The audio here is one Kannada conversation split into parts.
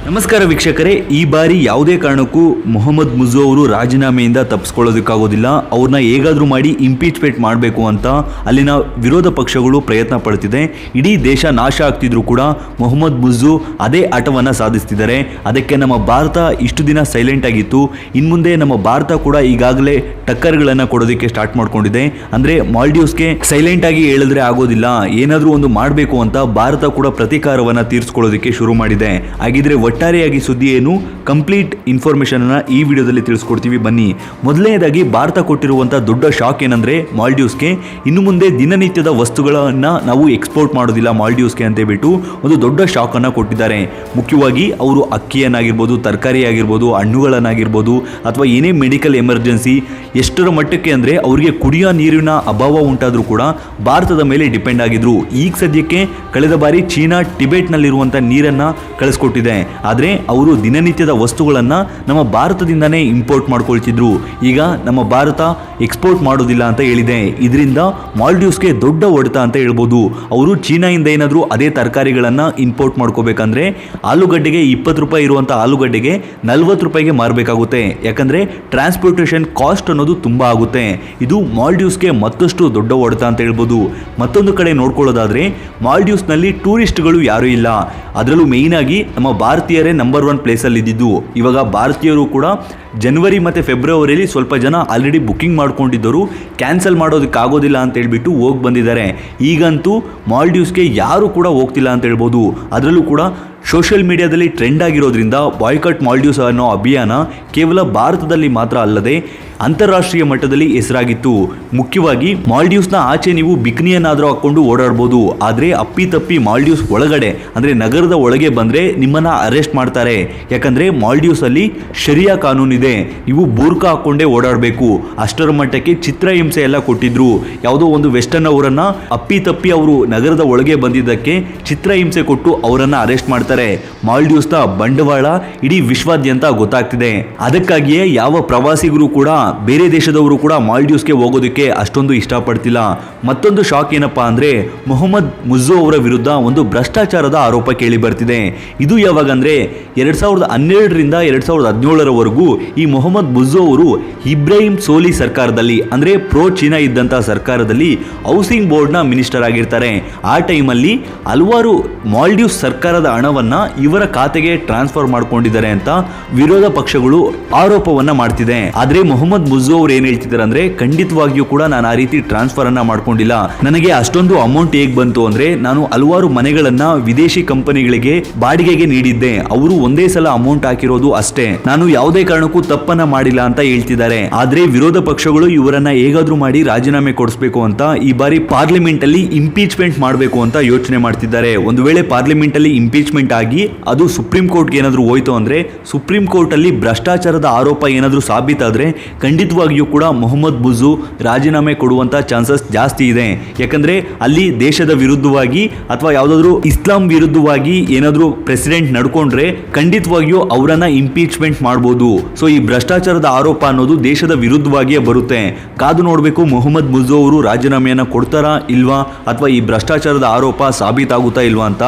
ನಮಸ್ಕಾರ ವೀಕ್ಷಕರೇ, ಈ ಬಾರಿ ಯಾವುದೇ ಕಾರಣಕ್ಕೂ ಮೊಹಮ್ಮದ್ ಮುಜು ಅವರು ರಾಜೀನಾಮೆಯಿಂದ ತಪ್ಪಿಸ್ಕೊಳ್ಳೋದಕ್ಕಾಗೋದಿಲ್ಲ ಅವ್ರನ್ನ ಹೇಗಾದರೂ ಮಾಡಿ ಇಂಪೀಚ್ಮೆಂಟ್ ಮಾಡಬೇಕು ಅಂತ ಅಲ್ಲಿನ ವಿರೋಧ ಪಕ್ಷಗಳು ಪ್ರಯತ್ನ ಪಡ್ತಿದೆ. ಇಡೀ ದೇಶ ನಾಶ ಆಗ್ತಿದ್ರು ಕೂಡ ಮೊಹಮ್ಮದ್ ಮುಜು ಅದೇ ಆಟವನ್ನು ಸಾಧಿಸ್ತಿದ್ದಾರೆ. ಅದಕ್ಕೆ ನಮ್ಮ ಭಾರತ ಇಷ್ಟು ದಿನ ಸೈಲೆಂಟ್ ಆಗಿತ್ತು. ಇನ್ನು ಮುಂದೆ ನಮ್ಮ ಭಾರತ ಕೂಡ ಈಗಾಗಲೇ ಟಕ್ಕರ್ಗಳನ್ನು ಕೊಡೋದಕ್ಕೆ ಸ್ಟಾರ್ಟ್ ಮಾಡ್ಕೊಂಡಿದೆ. ಅಂದರೆ ಮಾಲ್ಡೀವ್ಸ್ಗೆ ಸೈಲೆಂಟ್ ಆಗಿ ಹೇಳಿದ್ರೆ ಆಗೋದಿಲ್ಲ. ಏನಾದರೂ ಒಂದು ಮಾಡಬೇಕು ಅಂತ ಭಾರತ ಕೂಡ ಪ್ರತೀಕಾರವನ್ನು ತೀರಿಸ್ಕೊಳ್ಳೋದಕ್ಕೆ ಶುರು ಮಾಡಿದೆ. ಹಾಗಿದ್ರೆ ಒಟ್ಟಾರೆಯಾಗಿ ಸುದ್ದಿ ಏನು ಕಂಪ್ಲೀಟ್ ಇನ್ಫಾರ್ಮೇಷನ್ ಅನ್ನ ಈ ವಿಡಿಯೋದಲ್ಲಿ ತಿಳಿಸ್ಕೊಡ್ತೀವಿ. ಬನ್ನಿ, ಮೊದಲನೇದಾಗಿ ಭಾರತ ಕೊಟ್ಟಿರುವಂಥ ದೊಡ್ಡ ಶಾಕ್ ಏನಂದ್ರೆ ಮಾಲ್ಡೀವ್ಸ್ಗೆ. ಇನ್ನು ಮುಂದೆ ದಿನನಿತ್ಯದ ವಸ್ತುಗಳನ್ನ ನಾವು ಎಕ್ಸ್ಪೋರ್ಟ್ ಮಾಡೋದಿಲ್ಲ ಮಾಲ್ಡೀವ್ಸ್ಗೆ ಅಂತ ಹೇಳ್ಬಿಟ್ಟು ಒಂದು ದೊಡ್ಡ ಶಾಕ್ ಅನ್ನ ಕೊಟ್ಟಿದ್ದಾರೆ. ಮುಖ್ಯವಾಗಿ ಅವರು ಅಕ್ಕಿಯನ್ನಾಗಿರ್ಬೋದು ತರಕಾರಿ ಆಗಿರ್ಬೋದು ಹಣ್ಣುಗಳನ್ನಾಗಿರ್ಬೋದು, ಅಥವಾ ಏನೇ ಮೆಡಿಕಲ್ ಎಮರ್ಜೆನ್ಸಿ ಎಷ್ಟರ ಮಟ್ಟಕ್ಕೆ ಅಂದರೆ ಅವರಿಗೆ ಕುಡಿಯೋ ನೀರಿನ ಅಭಾವ ಉಂಟಾದರೂ ಕೂಡ ಭಾರತದ ಮೇಲೆ ಡಿಪೆಂಡ್ ಆಗಿದ್ರು. ಈಗ ಸದ್ಯಕ್ಕೆ ಕಳೆದ ಬಾರಿ ಚೀನಾ ಟಿಬೆಟ್ನಲ್ಲಿರುವಂಥ ನೀರನ್ನು ಕಳಿಸ್ಕೊಟ್ಟಿದೆ. ಆದರೆ ಅವರು ದಿನನಿತ್ಯದ ವಸ್ತುಗಳನ್ನು ನಮ್ಮ ಭಾರತದಿಂದನೇ ಇಂಪೋರ್ಟ್ ಮಾಡ್ಕೊಳ್ತಿದ್ರು. ಈಗ ನಮ್ಮ ಭಾರತ ಎಕ್ಸ್ಪೋರ್ಟ್ ಮಾಡೋದಿಲ್ಲ ಅಂತ ಹೇಳಿದೆ. ಇದರಿಂದ ಮಾಲ್ಡೀವ್ಸ್ಗೆ ದೊಡ್ಡ ಹೊಡೆತ ಅಂತ ಹೇಳ್ಬೋದು. ಅವರು ಚೀನಾಯಿಂದ ಏನಾದರೂ ಅದೇ ತರಕಾರಿಗಳನ್ನು ಇಂಪೋರ್ಟ್ ಮಾಡ್ಕೋಬೇಕಂದ್ರೆ ಆಲೂಗಡ್ಡೆಗೆ ಇಪ್ಪತ್ತು ರೂಪಾಯಿ ಇರುವಂಥ ಆಲೂಗಡ್ಡೆಗೆ ನಲ್ವತ್ತು ರೂಪಾಯಿಗೆ ಮಾರಬೇಕಾಗುತ್ತೆ. ಯಾಕಂದರೆ ಟ್ರಾನ್ಸ್ಪೋರ್ಟೇಷನ್ ಕಾಸ್ಟ್ ಅನ್ನೋದು ತುಂಬ ಆಗುತ್ತೆ. ಇದು ಮಾಲ್ಡೀವ್ಸ್ಗೆ ಮತ್ತಷ್ಟು ದೊಡ್ಡ ಹೊಡೆತ ಅಂತ ಹೇಳ್ಬೋದು. ಮತ್ತೊಂದು ಕಡೆ ನೋಡ್ಕೊಳ್ಳೋದಾದರೆ ಮಾಲ್ಡೀವ್ಸ್ನಲ್ಲಿ ಟೂರಿಸ್ಟ್ಗಳು ಯಾರೂ ಇಲ್ಲ. ಅದರಲ್ಲೂ ಮೇಯ್ನಾಗಿ ನಮ್ಮ ಭಾರತೀಯರೇ ನಂಬರ್ ಒನ್ ಪ್ಲೇಸಲ್ಲಿ ಇದ್ದಿದ್ದು. ಇವಾಗ ಭಾರತೀಯರು ಕೂಡ ಜನವರಿ ಮತ್ತು ಫೆಬ್ರವರಿಯಲ್ಲಿ ಸ್ವಲ್ಪ ಜನ ಆಲ್ರೆಡಿ ಬುಕ್ಕಿಂಗ್ ಮಾಡ್ಕೊಂಡಿದ್ದರು. ಕ್ಯಾನ್ಸಲ್ ಮಾಡೋದಕ್ಕಾಗೋದಿಲ್ಲ ಅಂತ ಹೇಳ್ಬಿಟ್ಟು ಹೋಗಿ ಬಂದಿದ್ದಾರೆ. ಈಗಂತೂ ಮಾಲ್ಡೀವ್ಸ್ಗೆ ಯಾರು ಕೂಡ ಹೋಗ್ತಿಲ್ಲ ಅಂತ ಹೇಳ್ಬೋದು. ಅದರಲ್ಲೂ ಕೂಡ ಸೋಷಿಯಲ್ ಮೀಡಿಯಾದಲ್ಲಿ ಟ್ರೆಂಡ್ ಆಗಿರೋದ್ರಿಂದ ಬಾಯ್ಕಟ್ ಮಾಲ್ಡೀವ್ಸ್ ಅನ್ನೋ ಅಭಿಯಾನ ಕೇವಲ ಭಾರತದಲ್ಲಿ ಮಾತ್ರ ಅಲ್ಲದೆ ಅಂತಾರಾಷ್ಟ್ರೀಯ ಮಟ್ಟದಲ್ಲಿ ಹೆಸರಾಗಿತ್ತು. ಮುಖ್ಯವಾಗಿ ಮಾಲ್ಡೀವ್ಸ್ನ ಆಚೆ ನೀವು ಬಿಕ್ನಿಯನ್ನಾದರೂ ಹಾಕ್ಕೊಂಡು ಓಡಾಡ್ಬೋದು. ಆದರೆ ಅಪ್ಪಿತಪ್ಪಿ ಮಾಲ್ಡೀವ್ಸ್ ಒಳಗಡೆ, ಅಂದರೆ ನಗರದ ಒಳಗೆ ಬಂದರೆ ನಿಮ್ಮನ್ನು ಅರೆಸ್ಟ್ ಮಾಡ್ತಾರೆ. ಯಾಕಂದರೆ ಮಾಲ್ಡ್ಯೂಸಲ್ಲಿ ಶರಿಯಾ ಕಾನೂನಿದೆ. ನೀವು ಬೂರ್ಕಾ ಹಾಕ್ಕೊಂಡೇ ಓಡಾಡಬೇಕು. ಅಷ್ಟರ ಮಟ್ಟಕ್ಕೆ ಚಿತ್ರಹಿಂಸೆ ಎಲ್ಲ ಕೊಟ್ಟಿದ್ರು. ಯಾವುದೋ ಒಂದು ವೆಸ್ಟರ್ನ್ ಅವರನ್ನು ಅಪ್ಪಿತಪ್ಪಿ ಅವರು ನಗರದ ಒಳಗೆ ಬಂದಿದ್ದಕ್ಕೆ ಚಿತ್ರಹಿಂಸೆ ಕೊಟ್ಟು ಅವರನ್ನು ಅರೆಸ್ಟ್ ಮಾಡ್ತಾರೆ ಮಾಲ್ಡೀವ್ಸ್ನ ಬಂಡವಾಳ ಇಡೀ ವಿಶ್ವಾದ್ಯಂತ ಗೊತ್ತಾಗ್ತಿದೆ. ಅದಕ್ಕಾಗಿಯೇ ಯಾವ ಪ್ರವಾಸಿಗರು ಕೂಡ, ಬೇರೆ ದೇಶದವರು ಕೂಡ ಮಾಲ್ಡೀವ್ಸ್ಗೆ ಹೋಗೋದಕ್ಕೆ ಅಷ್ಟೊಂದು ಇಷ್ಟಪಡ್ತಿಲ್ಲ. ಮತ್ತೊಂದು ಶಾಕ್ ಏನಪ್ಪಾ ಅಂದ್ರೆ, ಮೊಹಮ್ಮದ್ ಮುಜ್ಜೋ ಅವರ ವಿರುದ್ಧ ಒಂದು ಭ್ರಷ್ಟಾಚಾರದ ಆರೋಪ ಕೇಳಿ ಬರ್ತಿದೆ ಇದು ಯಾವಾಗ ಅಂದ್ರೆ ಎರಡ್ ಸಾವಿರದ ಹನ್ನೆರಡರಿಂದ ಎರಡ್ ಸಾವಿರದ ಹದಿನೇಳರವರೆಗೂ ಈ ಮೊಹಮ್ಮದ್ ಮುಜ್ಜೋ ಅವರು ಇಬ್ರಾಹಿಂ ಸೋಲಿ ಸರ್ಕಾರದಲ್ಲಿ, ಅಂದ್ರೆ ಪ್ರೋ ಚೀನಾ ಸರ್ಕಾರದಲ್ಲಿ ಹೌಸಿಂಗ್ ಬೋರ್ಡ್ನ ಮಿನಿಸ್ಟರ್ ಆಗಿರ್ತಾರೆ. ಆ ಟೈಮಲ್ಲಿ ಹಲವಾರು ಮಾಲ್ಡೀವ್ಸ್ ಸರ್ಕಾರದ ಹಣವನ್ನ ಇವರ ಖಾತೆಗೆ ಟ್ರಾನ್ಸ್ಫರ್ ಮಾಡ್ಕೊಂಡಿದ್ದಾರೆ ಅಂತ ವಿರೋಧ ಪಕ್ಷಗಳು ಆರೋಪವನ್ನ ಮಾಡ್ತಿದೆ. ಆದ್ರೆ ಮೊಹಮ್ಮದ್ ಮುಜು ಅವರು ಏನ್ ಹೇಳ್ತಿದ್ದಾರೆ ಅಂದ್ರೆ ಖಂಡಿತವಾಗಿಯೂ ಕೂಡ ನಾನು ಆ ರೀತಿ ಟ್ರಾನ್ಸ್ಫರ್ ಅನ್ನ ಮಾಡ್ಕೊಂಡಿಲ್ಲ. ನನಗೆ ಅಷ್ಟೊಂದು ಅಮೌಂಟ್ ಹೇಗ್ ಬಂತು ಅಂದ್ರೆ, ನಾನು ಹಲವಾರು ಮನೆಗಳನ್ನ ವಿದೇಶಿ ಕಂಪನಿಗಳಿಗೆ ಬಾಡಿಗೆಗೆ ನೀಡಿದ್ದೆ. ಅವರು ಒಂದೇ ಸಲ ಅಮೌಂಟ್ ಹಾಕಿರೋದು ಅಷ್ಟೇ. ನಾನು ಯಾವುದೇ ಕಾರಣಕ್ಕೂ ತಪ್ಪನ್ನ ಮಾಡಿಲ್ಲ ಅಂತ ಹೇಳ್ತಿದ್ದಾರೆ. ಆದ್ರೆ ವಿರೋಧ ಪಕ್ಷಗಳು ಇವರನ್ನ ಹೇಗಾದ್ರೂ ಮಾಡಿ ರಾಜೀನಾಮೆ ಕೊಡಿಸಬೇಕು ಅಂತ ಈ ಬಾರಿ ಪಾರ್ಲಿಮೆಂಟ್ ಅಲ್ಲಿ ಇಂಪೀಚ್ಮೆಂಟ್ ಮಾಡಬೇಕು ಅಂತ ಯೋಚನೆ ಮಾಡ್ತಿದ್ದಾರೆ. ಒಂದು ವೇಳೆ ಪಾರ್ಲಿಮೆಂಟ್ ಅಲ್ಲಿ ಇಂಪೀಚ್ಮೆಂಟ್ ಆಗಿ ಅದು ಸುಪ್ರೀಂ ಕೋರ್ಟ್ಗೆ ಏನಾದರೂ ಹೋಯಿತು ಅಂದರೆ ಸುಪ್ರೀಂ ಕೋರ್ಟಲ್ಲಿ ಭ್ರಷ್ಟಾಚಾರದ ಆರೋಪ ಏನಾದರೂ ಸಾಬೀತಾದರೆ ಖಂಡಿತವಾಗಿಯೂ ಕೂಡ ಮೊಹಮ್ಮದ್ ಬುಜು ರಾಜೀನಾಮೆ ಕೊಡುವಂಥ ಚಾನ್ಸಸ್ ಜಾಸ್ತಿ ಇದೆ. ಯಾಕಂದರೆ ಅಲ್ಲಿ ದೇಶದ ವಿರುದ್ಧವಾಗಿ ಅಥವಾ ಯಾವುದಾದ್ರೂ ಇಸ್ಲಾಂ ವಿರುದ್ಧವಾಗಿ ಏನಾದರೂ ಪ್ರೆಸಿಡೆಂಟ್ ನಡ್ಕೊಂಡ್ರೆ ಖಂಡಿತವಾಗಿಯೂ ಅವರನ್ನು ಇಂಪೀಚ್ಮೆಂಟ್ ಮಾಡ್ಬೋದು. ಸೊ ಈ ಭ್ರಷ್ಟಾಚಾರದ ಆರೋಪ ಅನ್ನೋದು ದೇಶದ ವಿರುದ್ಧವಾಗಿಯೇ ಬರುತ್ತೆ. ಕಾದು ನೋಡಬೇಕು ಮೊಹಮ್ಮದ್ ಬುಜು ಅವರು ರಾಜೀನಾಮೆಯನ್ನು ಕೊಡ್ತಾರಾ ಇಲ್ವಾ? ಅಥವಾ ಈ ಭ್ರಷ್ಟಾಚಾರದ ಆರೋಪ ಸಾಬೀತಾಗುತ್ತಾ ಇಲ್ವಾ ಅಂತ?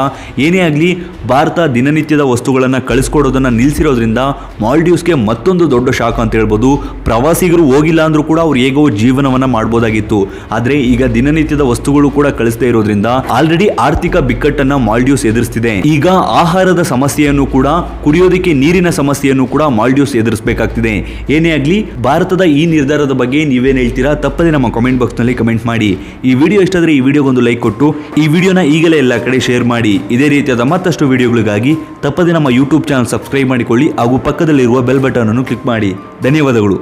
ಏನೇ ಆಗಲಿ ಭಾರತ ದಿನನಿತ್ಯದ ವಸ್ತುಗಳನ್ನು ಕಳಿಸ್ಕೊಡೋದನ್ನು ನಿಲ್ಲಿಸಿರೋದ್ರಿಂದ ಮಾಲ್ಡೀವ್ಸ್ಗೆ ಮತ್ತೊಂದು ದೊಡ್ಡ ಶಾಖ ಅಂತ ಹೇಳ್ಬೋದು. ಪ್ರವಾಸಿಗರು ಹೋಗಿಲ್ಲ ಅಂದರೂ ಕೂಡ ಅವ್ರು ಹೇಗೋ ಜೀವನವನ್ನ ಮಾಡ್ಬೋದಾಗಿತ್ತು. ಆದರೆ ಈಗ ದಿನನಿತ್ಯದ ವಸ್ತುಗಳು ಕೂಡ ಕಳಿಸದೇ ಇರೋದ್ರಿಂದ ಆಲ್ರೆಡಿ ಆರ್ಥಿಕ ಬಿಕ್ಕಟ್ಟನ್ನ ಮಾಲ್ಡೀವ್ಸ್ ಎದುರಿಸ್ತಿದೆ. ಈಗ ಆಹಾರದ ಸಮಸ್ಯೆಯನ್ನು ಕೂಡ, ಕುಡಿಯೋದಕ್ಕೆ ನೀರಿನ ಸಮಸ್ಯೆಯನ್ನು ಕೂಡ ಮಾಲ್ಡೀವ್ಸ್ ಎದುರಿಸಬೇಕಾಗ್ತಿದೆ. ಏನೇ ಆಗಲಿ, ಭಾರತದ ಈ ನಿರ್ಧಾರದ ಬಗ್ಗೆ ನೀವೇನು ಹೇಳ್ತೀರಾ? ತಪ್ಪದೆ ನಮ್ಮ ಕಾಮೆಂಟ್ ಬಾಕ್ಸ್ನಲ್ಲಿ ಕಮೆಂಟ್ ಮಾಡಿ. ಈ ವಿಡಿಯೋ ಇಷ್ಟಾದರೆ ಈ ವಿಡಿಯೋಗೊಂದು ಲೈಕ್ ಕೊಟ್ಟು, ಈ ವಿಡಿಯೋನ ಈಗಲೇ ಎಲ್ಲ ಕಡೆ ಶೇರ್ ಮಾಡಿ. ಇದೇ ರೀತಿಯಾದ ಮತ್ತಷ್ಟು ವಿಡಿಯೋಗಳಿಗಾಗಿ ತಪ್ಪದೆ ನಮ್ಮ ಯೂಟ್ಯೂಬ್ ಚಾನಲ್ ಸಬ್ಸ್ಕ್ರೈಬ್ ಮಾಡಿಕೊಳ್ಳಿ ಹಾಗೂ ಪಕ್ಕದಲ್ಲಿರುವ ಬೆಲ್ ಬಟನ್ ಅನ್ನು ಕ್ಲಿಕ್ ಮಾಡಿ. ಧನ್ಯವಾದಗಳು.